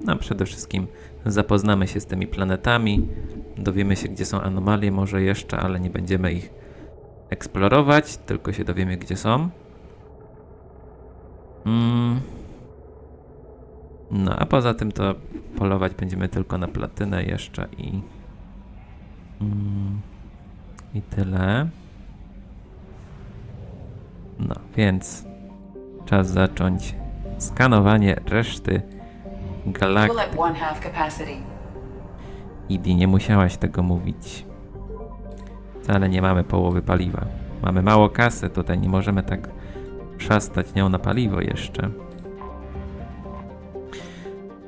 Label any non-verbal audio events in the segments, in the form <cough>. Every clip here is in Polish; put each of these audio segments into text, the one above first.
No, przede wszystkim zapoznamy się z tymi planetami, dowiemy się, gdzie są anomalie, może jeszcze, ale nie będziemy ich eksplorować, tylko się dowiemy, gdzie są. Mm. No, a poza tym to polować będziemy tylko na platynę jeszcze i. Mm, I tyle. No, więc czas zacząć skanowanie reszty capacity. Idi, nie musiałaś tego mówić. Wcale nie mamy połowy paliwa. Mamy mało kasy tutaj, nie możemy tak szastać nią na paliwo jeszcze.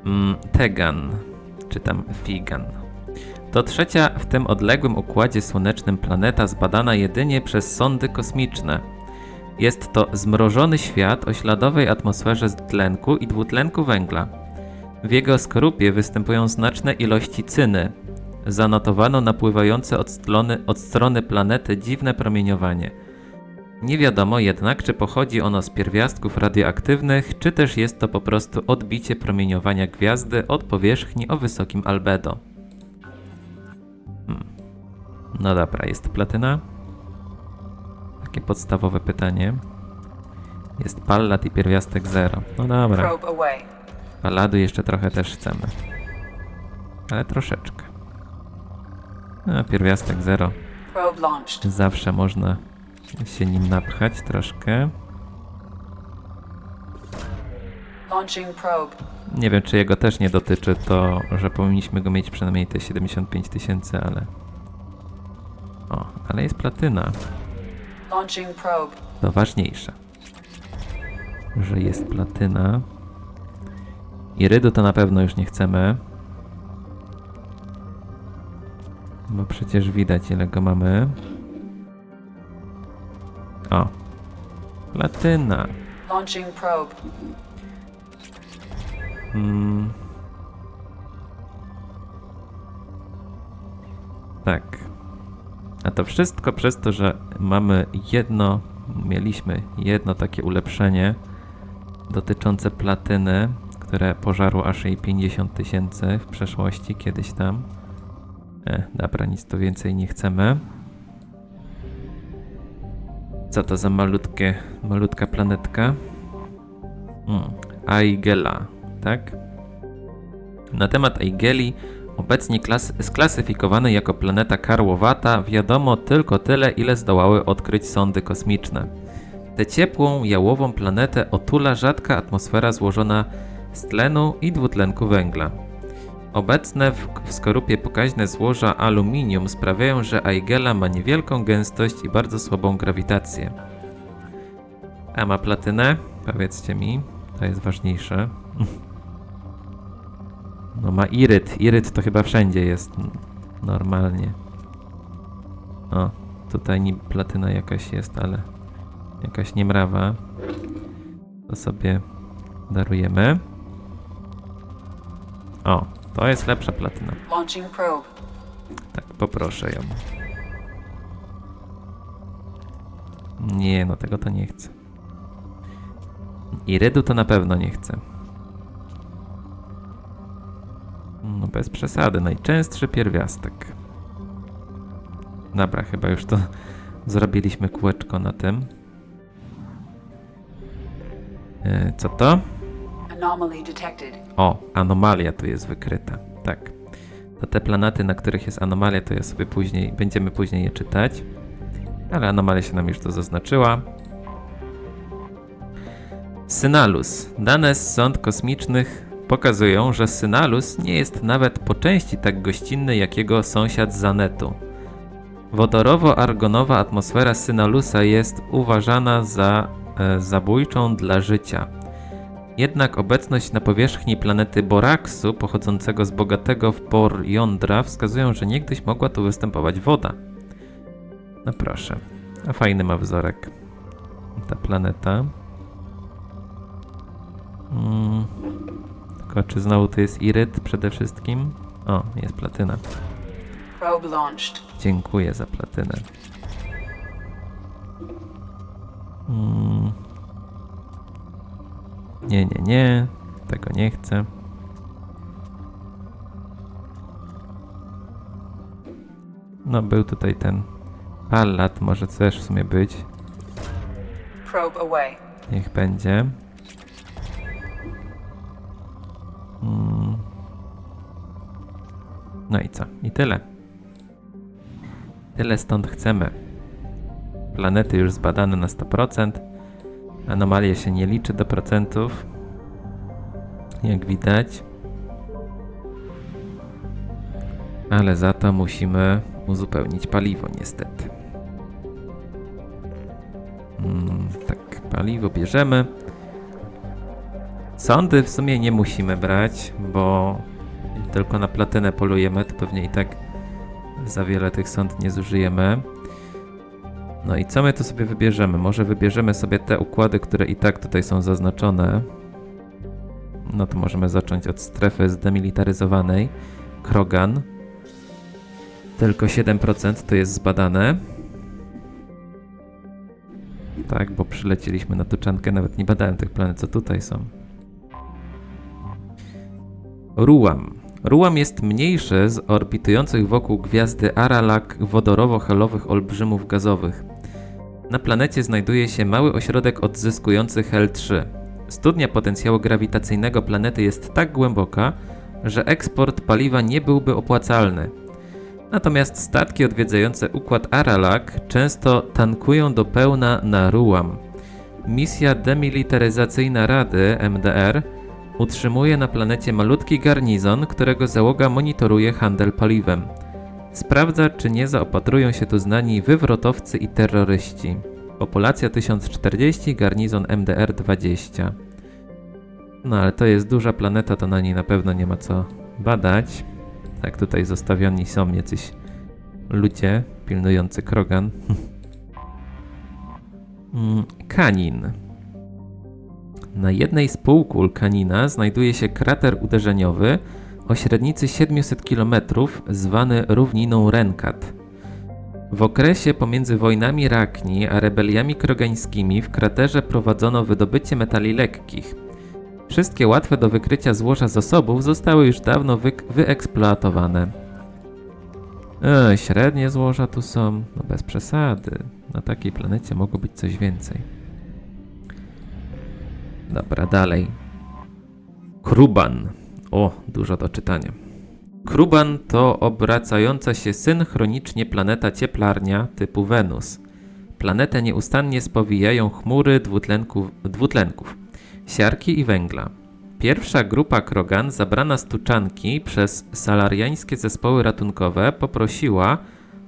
Mm, Tegan, czy tam Figan. To trzecia w tym odległym układzie słonecznym planeta zbadana jedynie przez sondy kosmiczne. Jest to zmrożony świat o śladowej atmosferze z tlenku i dwutlenku węgla. W jego skorupie występują znaczne ilości cyny. Zanotowano napływające od strony, od strony planety dziwne promieniowanie. Nie wiadomo jednak, czy pochodzi ono z pierwiastków radioaktywnych, czy też jest to po prostu odbicie promieniowania gwiazdy od powierzchni o wysokim albedo. Hmm. No dobra, jest platyna? Takie podstawowe pytanie. Jest pallat i pierwiastek zero. No dobra. Paladu jeszcze trochę też chcemy. Ale troszeczkę. No, pierwiastek zero. Zawsze można się nim napchać troszkę. Nie wiem, czy jego też nie dotyczy to, że powinniśmy go mieć przynajmniej te 75 tysięcy, ale... O, ale jest platyna. To ważniejsze. Że jest platyna. Irydu to na pewno już nie chcemy. Bo przecież widać ile go mamy. O. Platyna. Launching probe. Mm. Tak. A to wszystko przez to, że mamy jedno, mieliśmy jedno takie ulepszenie dotyczące platyny, które pożarło aż jej 50 tysięcy w przeszłości, kiedyś tam. E, dobra, nic tu więcej nie chcemy. Co to za malutkie, malutka planetka? Hmm. Aigela, tak? Na temat Aigeli, obecnie klas- sklasyfikowanej jako planeta karłowata, wiadomo tylko tyle, ile zdołały odkryć sondy kosmiczne. Tę ciepłą, jałową planetę otula rzadka atmosfera złożona z tlenu i dwutlenku węgla. Obecne w, w skorupie pokaźne złoża aluminium sprawiają, że Aigela ma niewielką gęstość i bardzo słabą grawitację. A ma platynę? Powiedzcie mi, to jest ważniejsze. <laughs> No ma iryt. Iryt to chyba wszędzie jest normalnie. O, tutaj ni platyna jakaś jest, ale jakaś niemrawa. To sobie darujemy. O, to jest lepsza platyna. Tak, poproszę ją. Nie, no tego to nie chcę. Irydu to na pewno nie chcę. No bez przesady, najczęstszy pierwiastek. Dobra, chyba już to <laughs> zrobiliśmy kółeczko na tym. E, Co to? O, anomalia tu jest wykryta. Tak. To te planety, na których jest anomalia, to ja sobie później, będziemy później je czytać. Ale anomalia się nam już tu zaznaczyła. Synalus. Dane z sond kosmicznych pokazują, że Synalus nie jest nawet po części tak gościnny jak jego sąsiad Zanetu. Wodorowo-argonowa atmosfera Synalusa jest uważana za e, zabójczą dla życia. Jednak obecność na powierzchni planety Boraksu, pochodzącego z bogatego w por jądra, wskazują, że niegdyś mogła tu występować woda. No proszę, a fajny ma wzorek ta planeta. Mm. Tylko czy znowu to jest iryt przede wszystkim? O, jest platyna. Dziękuję za platynę. Mm. Nie, nie, nie. Tego nie chcę. No, był tutaj ten palat, może też w sumie być. Probe away. Niech będzie. Hmm. No i co? I tyle. Tyle stąd chcemy. Planety już zbadane na 100%. Anomalie się nie liczy do procentów. Jak widać. Ale za to musimy uzupełnić paliwo, niestety. Mm, tak, paliwo bierzemy. Sądy w sumie nie musimy brać, bo tylko na platynę polujemy, to pewnie i tak za wiele tych sąd nie zużyjemy. No i co my tu sobie wybierzemy? Może wybierzemy sobie te układy, które i tak tutaj są zaznaczone. No to możemy zacząć od strefy zdemilitaryzowanej. Krogan. Tylko 7% to jest zbadane. Tak, bo przylecieliśmy na tuczankę, nawet nie badałem tych planet, co tutaj są. Ruam. Ruam jest mniejszy z orbitujących wokół gwiazdy Aralak wodorowo-helowych olbrzymów gazowych. Na planecie znajduje się mały ośrodek odzyskujący Hel-3. Studnia potencjału grawitacyjnego planety jest tak głęboka, że eksport paliwa nie byłby opłacalny. Natomiast statki odwiedzające układ Aralak często tankują do pełna na Ruam. Misja demilitaryzacyjna Rady MDR utrzymuje na planecie malutki garnizon, którego załoga monitoruje handel paliwem. Sprawdza, czy nie zaopatrują się tu znani wywrotowcy i terroryści. Populacja 1040, garnizon MDR 20. No ale to jest duża planeta, to na niej na pewno nie ma co badać. Tak, tutaj zostawioni są jacyś ludzie pilnujący krogan. <laughs> Mm, Kanin. Na jednej z półkul Kanina znajduje się krater uderzeniowy o średnicy 700 km, zwany równiną Renkat. W okresie pomiędzy wojnami Rakni a rebeliami krogańskimi w kraterze prowadzono wydobycie metali lekkich. Wszystkie łatwe do wykrycia złoża zasobów zostały już dawno wy- wyeksploatowane. E, średnie złoża tu są, no bez przesady. Na takiej planecie mogło być coś więcej. Dobra, dalej. Kruban. O, dużo do czytania. Kruban to obracająca się synchronicznie planeta cieplarnia typu Wenus. Planetę nieustannie spowijają chmury dwutlenków, dwutlenków, siarki i węgla. Pierwsza grupa Krogan, zabrana z Tuczanki przez salariańskie zespoły ratunkowe, poprosiła,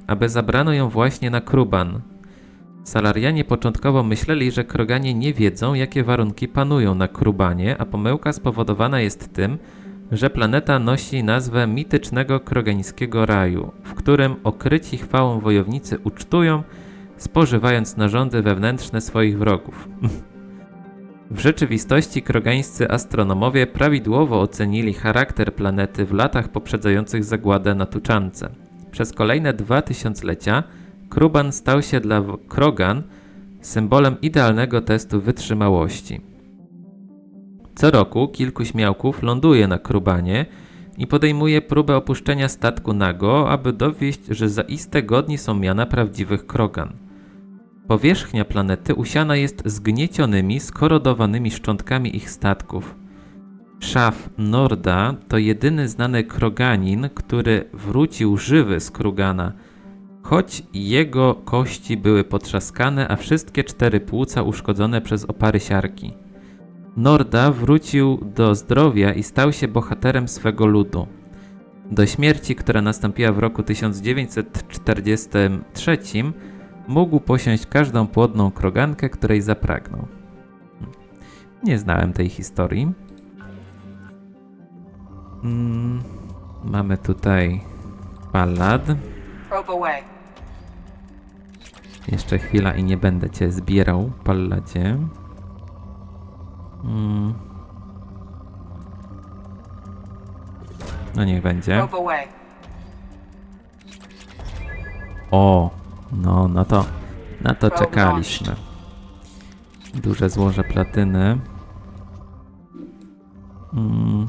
aby zabrano ją właśnie na Kruban. Salarianie początkowo myśleli, że Kroganie nie wiedzą, jakie warunki panują na Krubanie, a pomyłka spowodowana jest tym, że planeta nosi nazwę mitycznego krogańskiego raju, w którym okryci chwałą wojownicy ucztują, spożywając narządy wewnętrzne swoich wrogów. <laughs> W rzeczywistości krogańscy astronomowie prawidłowo ocenili charakter planety w latach poprzedzających zagładę na Tuczance. Przez kolejne dwa tysiąclecia Kruban stał się dla Krogan symbolem idealnego testu wytrzymałości. Co roku kilku śmiałków ląduje na Krubanie i podejmuje próbę opuszczenia statku nago, aby dowieść, że zaiste godni są miana prawdziwych Krogan. Powierzchnia planety usiana jest zgniecionymi, skorodowanymi szczątkami ich statków. Szaf Norda to jedyny znany Kroganin, który wrócił żywy z Krugana, choć jego kości były potrzaskane, a wszystkie cztery płuca uszkodzone przez opary siarki. Norda wrócił do zdrowia i stał się bohaterem swego ludu. Do śmierci, która nastąpiła w roku 1943, mógł posiąść każdą płodną krogankę, której zapragnął. Nie znałem tej historii. Mm, mamy tutaj. Probe away. Jeszcze chwila i nie będę cię zbierał, Palladzie. Mm. No niech będzie. O, no, no to, na to czekaliśmy. Duże złoże platyny. Mm.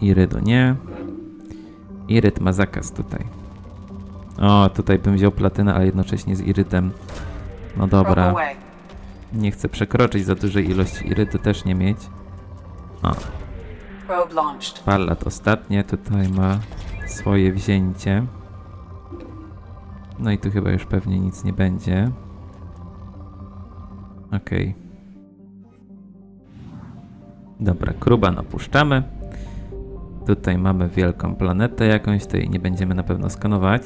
Irydu nie. Iryt ma zakaz tutaj. O, tutaj bym wziął platynę, ale jednocześnie z irytem. No dobra. Nie chcę przekroczyć za dużej ilości irytu, też nie mieć. O. Pallat ostatnie tutaj ma swoje wzięcie. No i tu chyba już pewnie nic nie będzie. Okej. Dobra, Kruban opuszczamy. Tutaj mamy wielką planetę jakąś, to jej nie będziemy na pewno skanować.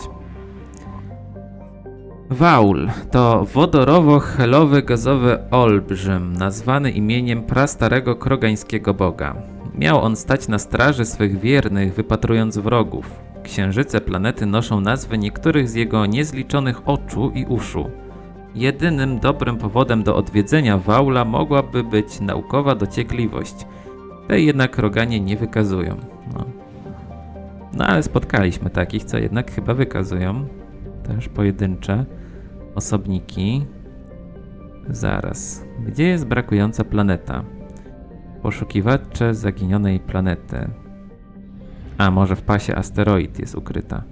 Waul to wodorowo-helowy gazowy olbrzym, nazwany imieniem prastarego krogańskiego boga. Miał on stać na straży swych wiernych, wypatrując wrogów. Księżyce planety noszą nazwy niektórych z jego niezliczonych oczu i uszu. Jedynym dobrym powodem do odwiedzenia Waula mogłaby być naukowa dociekliwość. Tej jednak roganie nie wykazują. No. no ale spotkaliśmy takich, co jednak chyba wykazują. Też pojedyncze osobniki. Zaraz. Gdzie jest brakująca planeta? Poszukiwacze zaginionej planety. A, może w pasie asteroid jest ukryta.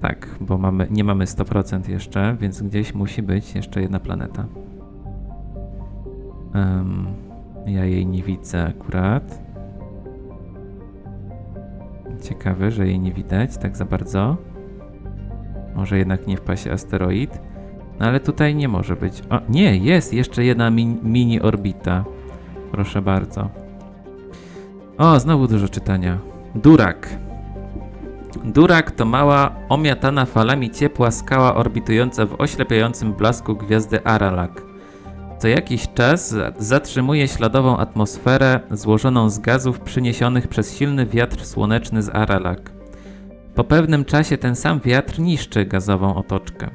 Tak, bo mamy, nie mamy 100% jeszcze, więc gdzieś musi być jeszcze jedna planeta. Em, ja jej nie widzę akurat. Ciekawe, że jej nie widać tak za bardzo. Może jednak nie w pasie asteroid. No ale tutaj nie może być. O, nie, jest jeszcze jedna min, mini orbita. Proszę bardzo. O, znowu dużo czytania. Durak. Durak to mała, omiatana falami ciepła skała orbitująca w oślepiającym blasku gwiazdy Aralak. Co jakiś czas za- zatrzymuje śladową atmosferę złożoną z gazów przyniesionych przez silny wiatr słoneczny z Aralak. Po pewnym czasie ten sam wiatr niszczy gazową otoczkę.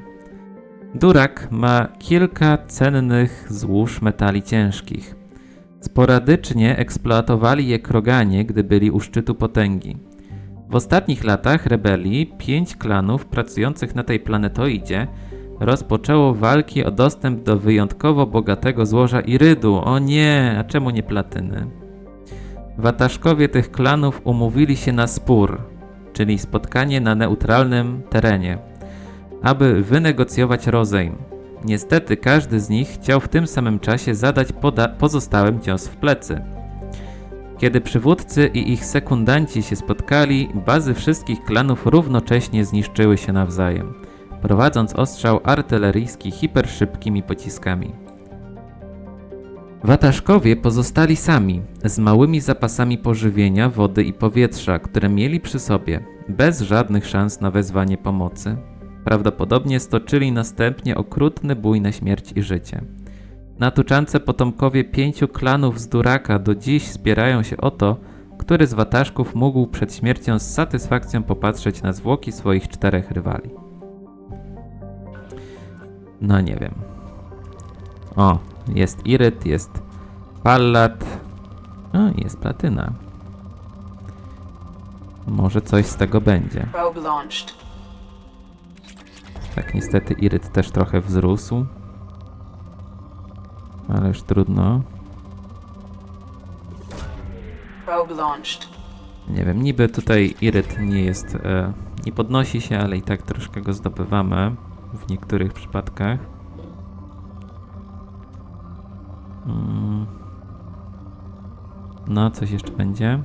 Durak ma kilka cennych złóż metali ciężkich. Sporadycznie eksploatowali je kroganie, gdy byli u szczytu potęgi. W ostatnich latach rebelii pięć klanów pracujących na tej planetoidzie rozpoczęło walki o dostęp do wyjątkowo bogatego złoża irydu. O nie, a czemu nie platyny? Wataszkowie tych klanów umówili się na spór, czyli spotkanie na neutralnym terenie, aby wynegocjować rozejm. Niestety każdy z nich chciał w tym samym czasie zadać pozostałym cios w plecy. Kiedy przywódcy i ich sekundanci się spotkali, bazy wszystkich klanów równocześnie zniszczyły się nawzajem, prowadząc ostrzał artyleryjski hiperszybkimi pociskami. Wataszkowie pozostali sami, z małymi zapasami pożywienia, wody i powietrza, które mieli przy sobie, bez żadnych szans na wezwanie pomocy. Prawdopodobnie stoczyli następnie okrutny bój na śmierć i życie. Na tuczance potomkowie pięciu klanów z Duraka do dziś spierają się o to, który z wataszków mógł przed śmiercią z satysfakcją popatrzeć na zwłoki swoich czterech rywali. No nie wiem. O, jest Iryt, jest Pallat. O, i jest Platyna. Może coś z tego będzie. Tak, niestety Iryt też trochę wzrósł. Ale już trudno. Nie wiem, niby tutaj Iryt nie jest, e, nie podnosi się, ale i tak troszkę go zdobywamy w niektórych przypadkach. No, coś jeszcze będzie.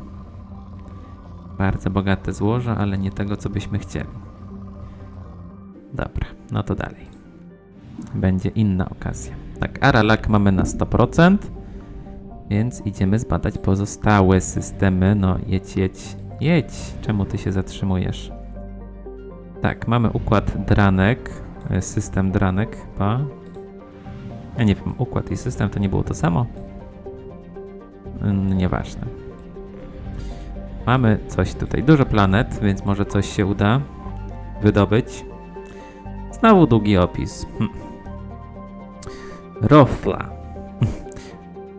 Bardzo bogate złoże, ale nie tego, co byśmy chcieli. Dobra, no to dalej. Będzie inna okazja. Tak, Aralak mamy na 100%. Więc idziemy zbadać pozostałe systemy. No, jedź, jedź, jedź. Czemu ty się zatrzymujesz? Tak, mamy układ dranek, e, system dranek chyba. Ja nie wiem, układ i system to nie było to samo? Mm, Nieważne. Mamy coś tutaj, dużo planet, więc może coś się uda wydobyć. Znowu długi opis. Hm. Rofla. <laughs>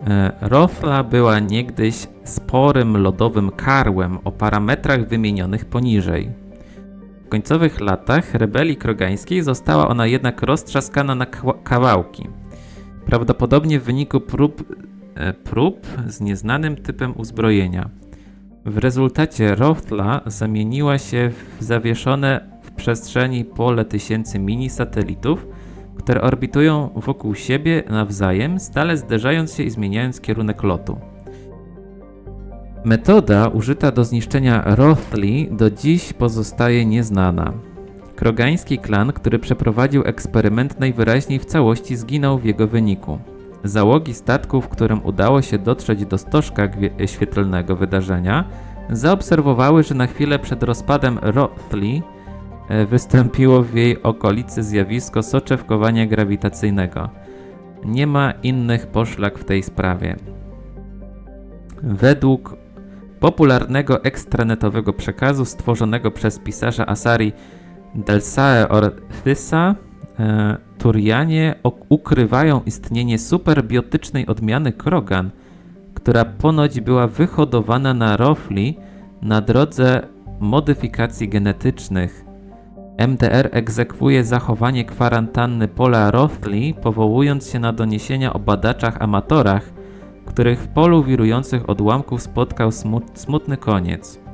E, Rofla była niegdyś sporym lodowym karłem o parametrach wymienionych poniżej. W końcowych latach rebelii krogańskiej została ona jednak roztrzaskana na kawałki. Prawdopodobnie w wyniku prób, e, prób z nieznanym typem uzbrojenia. W rezultacie Rothla zamieniła się w zawieszone w przestrzeni pole tysięcy mini-satelitów, które orbitują wokół siebie nawzajem, stale zderzając się i zmieniając kierunek lotu. Metoda użyta do zniszczenia Rothli do dziś pozostaje nieznana. Krogański klan, który przeprowadził eksperyment, najwyraźniej w całości zginął w jego wyniku. Załogi statków, którym udało się dotrzeć do stożka świetlnego wydarzenia, zaobserwowały, że na chwilę przed rozpadem Rothli e, wystąpiło w jej okolicy zjawisko soczewkowania grawitacyjnego. Nie ma innych poszlak w tej sprawie. Według popularnego ekstranetowego przekazu stworzonego przez pisarza Asari Delsae Orthysa, e, Turianie ukrywają istnienie superbiotycznej odmiany Krogan, która ponoć była wyhodowana na Rofli na drodze modyfikacji genetycznych. MDR egzekwuje zachowanie kwarantanny pola Rofli, powołując się na doniesienia o badaczach amatorach, których w polu wirujących odłamków spotkał smut, smutny koniec.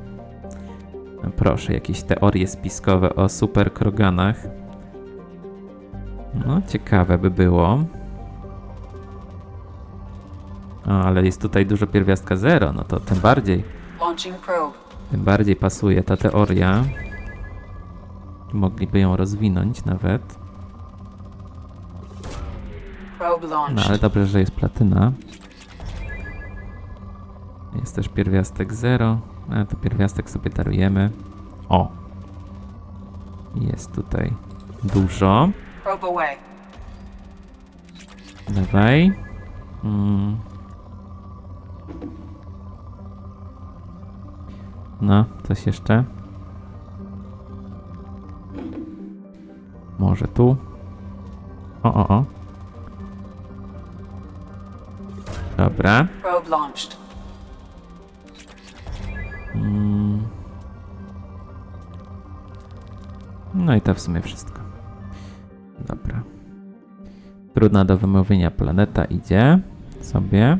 Proszę, jakieś teorie spiskowe o superkroganach. No, ciekawe by było. O, ale jest tutaj dużo pierwiastka zero, no to tym bardziej, tym bardziej pasuje ta teoria. Mogliby ją rozwinąć nawet. No ale dobrze, że jest platyna. Jest też pierwiastek 0. A to pierwiastek sobie darujemy. O! Jest tutaj dużo. Dawaj. Mm. No, coś jeszcze. Może tu. O, o, o. Dobra. Probe launched. Mm. No i to w sumie wszystko. Dobra. Trudna do wymówienia planeta idzie sobie.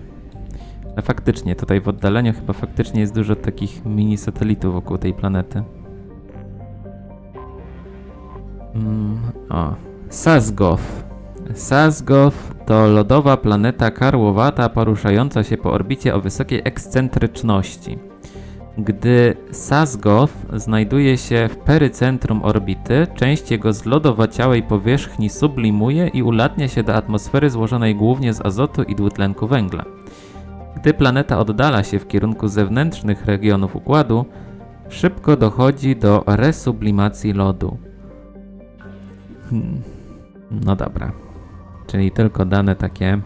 Ale faktycznie, tutaj w oddaleniu chyba faktycznie jest dużo takich mini satelitów wokół tej planety. Mm, o. To lodowa planeta karłowata poruszająca się po orbicie o wysokiej ekscentryczności. Gdy Sazgoth znajduje się w perycentrum orbity, część jego zlodowaciałej powierzchni sublimuje i ulatnia się do atmosfery złożonej głównie z azotu i dwutlenku węgla. Gdy planeta oddala się w kierunku zewnętrznych regionów układu, szybko dochodzi do resublimacji lodu. Hmm. No dobra. Czyli tylko dane takie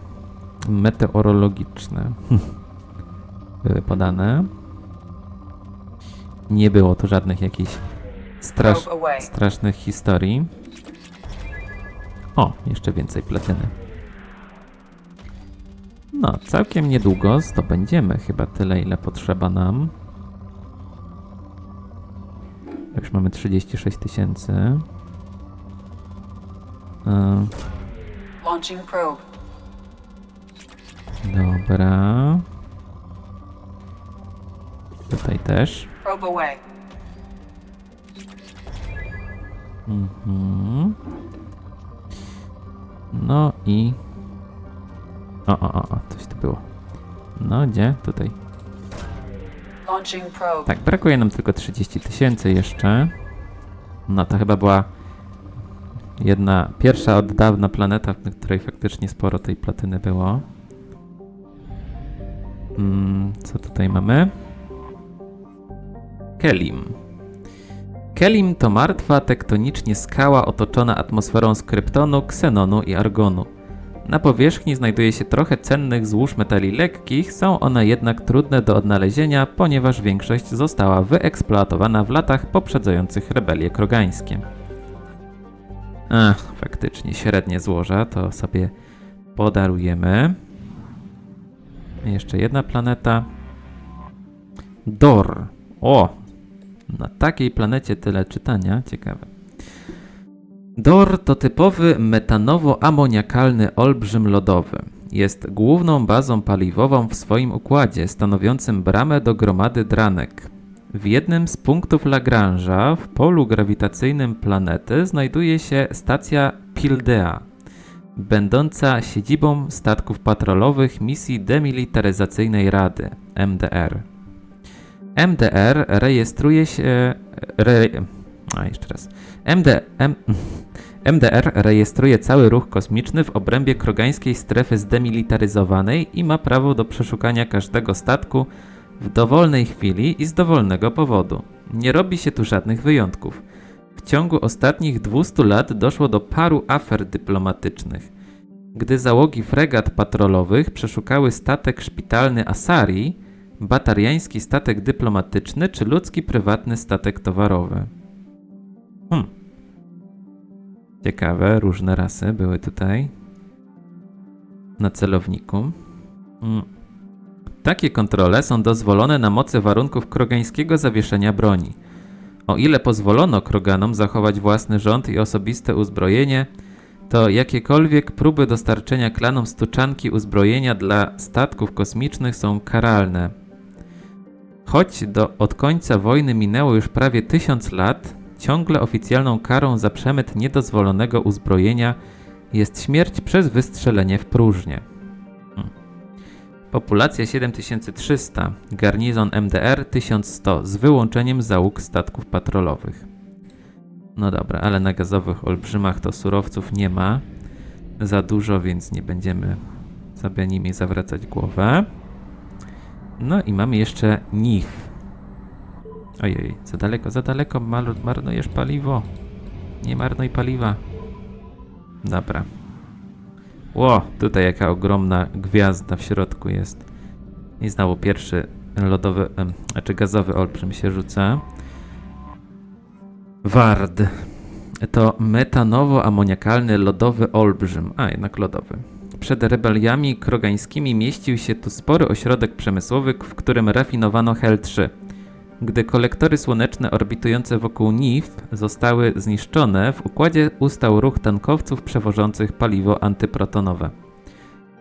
meteorologiczne były podane. Nie było tu żadnych jakichś strasz, strasznych historii. O, jeszcze więcej platyny. No, całkiem niedługo zdobędziemy chyba tyle, ile potrzeba nam. Już mamy 36 tysięcy. E, Launching probe. Dobra. Tutaj też. Probe away. Mhm. No i. O, o, o, o, coś tu było. No, gdzie? Tutaj. Launching probe. Tak, brakuje nam tylko 30 tysięcy jeszcze. No, to chyba była jedna, pierwsza od dawna planeta, na której faktycznie sporo tej platyny było. Mm, co tutaj mamy? Kelim. Kelim to martwa tektonicznie skała otoczona atmosferą z kryptonu, ksenonu i argonu. Na powierzchni znajduje się trochę cennych złóż metali lekkich, są one jednak trudne do odnalezienia, ponieważ większość została wyeksploatowana w latach poprzedzających rebelie krogańskie. Ach, faktycznie średnie złoża, to sobie podarujemy. Jeszcze jedna planeta. Dor. O! Na takiej planecie tyle czytania, ciekawe. Dor to typowy metanowo-amoniakalny olbrzym lodowy. jest główną bazą paliwową w swoim układzie, stanowiącym bramę do gromady Dranek. W jednym z punktów Lagrange'a w polu grawitacyjnym planety znajduje się stacja Pildea, będąca siedzibą statków patrolowych misji demilitaryzacyjnej Rady MDR. MDR rejestruje się. Re, a jeszcze raz. MD, M, MDR <laughs> rejestruje cały ruch kosmiczny w obrębie krogańskiej strefy zdemilitaryzowanej i ma prawo do przeszukania każdego statku w dowolnej chwili i z dowolnego powodu. Nie robi się tu żadnych wyjątków. W ciągu ostatnich 200 lat doszło do paru afer dyplomatycznych. Gdy załogi fregat patrolowych przeszukały statek szpitalny Asari, batariański statek dyplomatyczny czy ludzki prywatny statek towarowy. Hmm. Ciekawe, różne rasy były tutaj na celowniku. Mm. Takie kontrole są dozwolone na mocy warunków krogańskiego zawieszenia broni. O ile pozwolono kroganom zachować własny rząd i osobiste uzbrojenie, to jakiekolwiek próby dostarczenia klanom stuczanki uzbrojenia dla statków kosmicznych są karalne. Choć do, od końca wojny minęło już prawie tysiąc lat, ciągle oficjalną karą za przemyt niedozwolonego uzbrojenia jest śmierć przez wystrzelenie w próżnię. Hmm. Populacja 7300, garnizon MDR 1100 z wyłączeniem załóg statków patrolowych. No dobra, ale na gazowych olbrzymach to surowców nie ma za dużo, więc nie będziemy sobie nimi zawracać głowę. No i mamy jeszcze NIF. Ojej, za daleko, za daleko, mar- marnujesz paliwo. Nie marnuj paliwa. Dobra. Ło, tutaj jaka ogromna gwiazda w środku jest. I znowu pierwszy lodowy, znaczy gazowy olbrzym się rzuca. Ward. To metanowo-amoniakalny lodowy olbrzym. A, jednak lodowy. Przed rebeliami krogańskimi mieścił się tu spory ośrodek przemysłowy, w którym rafinowano Hel-3. Gdy kolektory słoneczne orbitujące wokół NIF zostały zniszczone, w układzie ustał ruch tankowców przewożących paliwo antyprotonowe.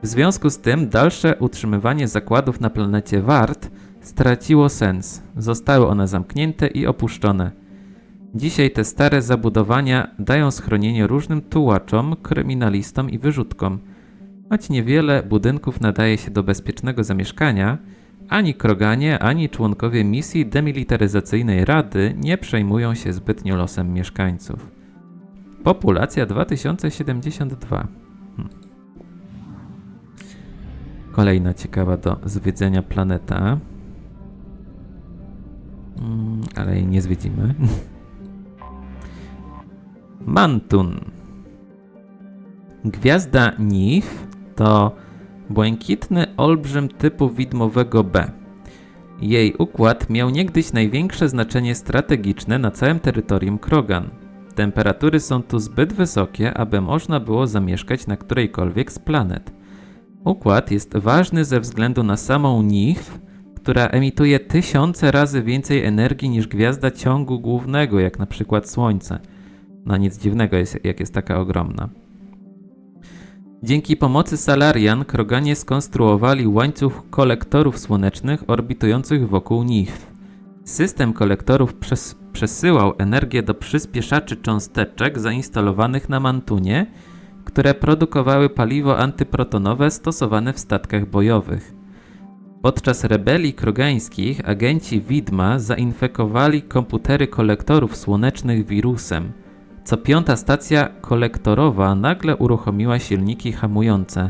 W związku z tym dalsze utrzymywanie zakładów na planecie Wart straciło sens. Zostały one zamknięte i opuszczone. Dzisiaj te stare zabudowania dają schronienie różnym tułaczom, kryminalistom i wyrzutkom. Choć niewiele budynków nadaje się do bezpiecznego zamieszkania, ani Kroganie, ani członkowie misji demilitaryzacyjnej Rady nie przejmują się zbytnio losem mieszkańców. Populacja 2072. Hmm. Kolejna ciekawa do zwiedzenia planeta. Mm, ale jej nie zwiedzimy. <laughs> Mantun. Gwiazda Nif to błękitny olbrzym typu widmowego B. Jej układ miał niegdyś największe znaczenie strategiczne na całym terytorium Krogan. Temperatury są tu zbyt wysokie, aby można było zamieszkać na którejkolwiek z planet. Układ jest ważny ze względu na samą Nif, która emituje tysiące razy więcej energii niż gwiazda ciągu głównego, jak na przykład Słońce. No nic dziwnego, jest, jak jest taka ogromna. Dzięki pomocy Salarian Kroganie skonstruowali łańcuch kolektorów słonecznych orbitujących wokół nich. System kolektorów przes przesyłał energię do przyspieszaczy cząsteczek zainstalowanych na Mantunie, które produkowały paliwo antyprotonowe stosowane w statkach bojowych. Podczas rebelii krogańskich agenci Widma zainfekowali komputery kolektorów słonecznych wirusem. Co piąta stacja kolektorowa nagle uruchomiła silniki hamujące.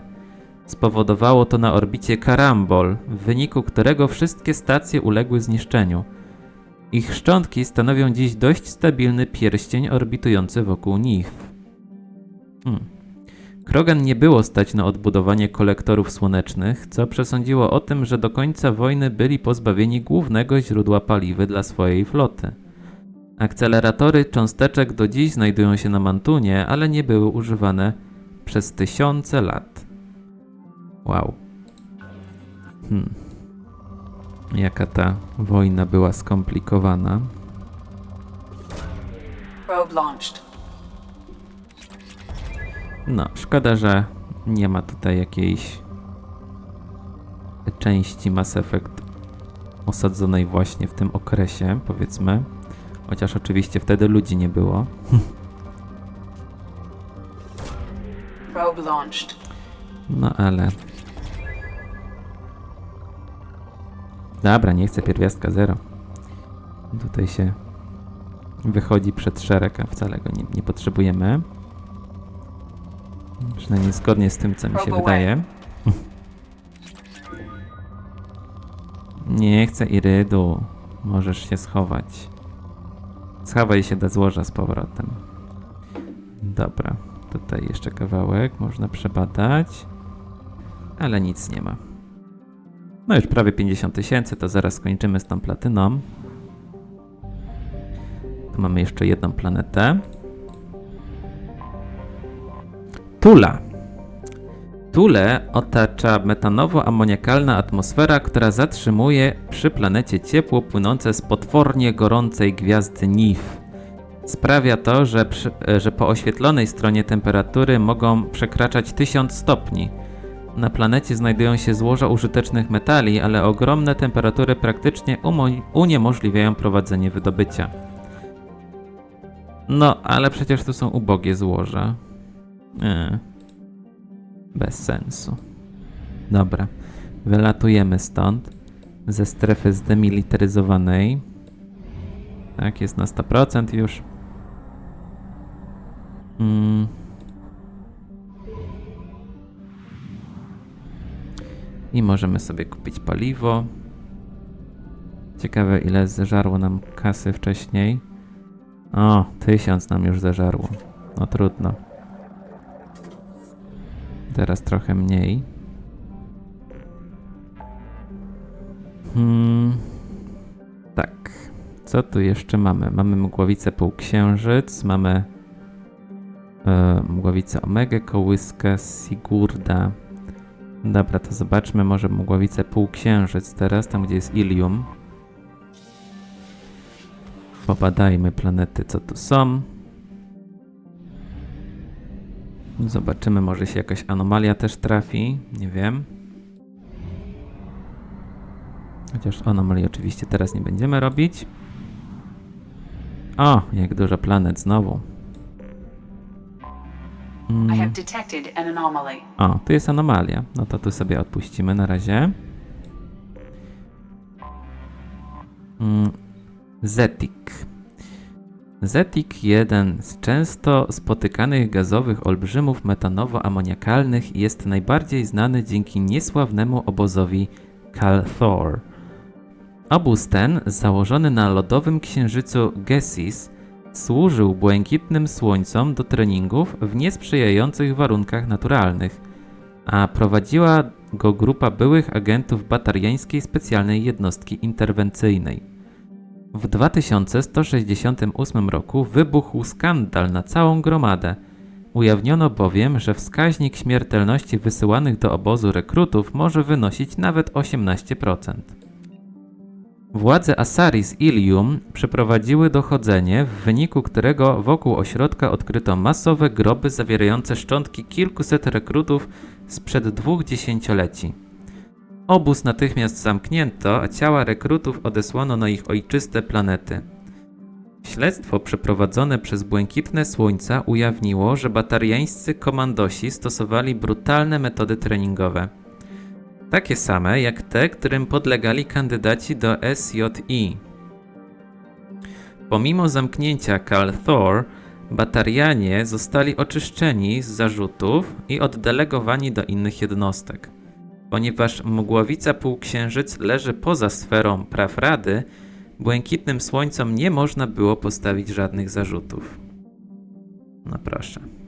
Spowodowało to na orbicie karambol, w wyniku którego wszystkie stacje uległy zniszczeniu. Ich szczątki stanowią dziś dość stabilny pierścień orbitujący wokół nich. Hmm. Krogan nie było stać na odbudowanie kolektorów słonecznych, co przesądziło o tym, że do końca wojny byli pozbawieni głównego źródła paliwy dla swojej floty. Akceleratory cząsteczek do dziś znajdują się na Mantunie, ale nie były używane przez tysiące lat. Wow. Hmm. Jaka ta wojna była skomplikowana. No, szkoda, że nie ma tutaj jakiejś części Mass Effect osadzonej właśnie w tym okresie, powiedzmy. Chociaż oczywiście wtedy ludzi nie było. No ale. Dobra, nie chcę pierwiastka 0. Tutaj się wychodzi przed szereg, a wcale go nie, nie potrzebujemy. Przynajmniej zgodnie z tym, co mi się wydaje. Nie chcę irydu. Możesz się schować. Schowaj się do złoża z powrotem. Dobra, tutaj jeszcze kawałek można przebadać, ale nic nie ma. No już prawie 50 tysięcy, to zaraz skończymy z tą platyną. Tu mamy jeszcze jedną planetę. Tula. Tulę otacza metanowo-amoniakalna atmosfera, która zatrzymuje przy planecie ciepło płynące z potwornie gorącej gwiazdy Nif. Sprawia to, że, przy, że po oświetlonej stronie temperatury mogą przekraczać 1000 stopni. Na planecie znajdują się złoża użytecznych metali, ale ogromne temperatury praktycznie uniemożliwiają prowadzenie wydobycia. No, ale przecież to są ubogie złoża. Nie. Bez sensu. Dobra. Wylatujemy stąd. Ze strefy zdemilitaryzowanej. Tak, jest na 100% już. Mm. I możemy sobie kupić paliwo. Ciekawe ile zeżarło nam kasy wcześniej. O, tysiąc nam już zeżarło. No trudno. Teraz trochę mniej. Hmm. Tak. Co tu jeszcze mamy? Mamy mgłowicę półksiężyc, mamy e, mgłowicę Omega, kołyskę Sigurda. Dobra, to zobaczmy może mgłowicę półksiężyc teraz, tam gdzie jest Ilium. Pobadajmy planety, co tu są. Zobaczymy, może się jakaś anomalia też trafi, nie wiem. Chociaż anomalii oczywiście teraz nie będziemy robić. O, jak dużo planet znowu. Anomaly. O, tu jest anomalia. No to tu sobie odpuścimy na razie. Mm, Zetik. Zetik, jeden z często spotykanych gazowych olbrzymów metanowo-amoniakalnych, jest najbardziej znany dzięki niesławnemu obozowi Kalthor. Obóz ten, założony na lodowym księżycu Gessis, służył błękitnym słońcom do treningów w niesprzyjających warunkach naturalnych, a prowadziła go grupa byłych agentów batariańskiej specjalnej jednostki interwencyjnej. W 2168 roku wybuchł skandal na całą gromadę. Ujawniono bowiem, że wskaźnik śmiertelności wysyłanych do obozu rekrutów może wynosić nawet 18%. Władze Asaris Ilium przeprowadziły dochodzenie, w wyniku którego wokół ośrodka odkryto masowe groby zawierające szczątki kilkuset rekrutów sprzed dwóch dziesięcioleci. Obóz natychmiast zamknięto, a ciała rekrutów odesłano na ich ojczyste planety. Śledztwo przeprowadzone przez Błękitne Słońca ujawniło, że batariańscy komandosi stosowali brutalne metody treningowe. Takie same jak te, którym podlegali kandydaci do SJI. Pomimo zamknięcia Kal Thor, batarianie zostali oczyszczeni z zarzutów i oddelegowani do innych jednostek. Ponieważ mgławica półksiężyc leży poza sferą praw Rady, błękitnym słońcom nie można było postawić żadnych zarzutów. No proszę.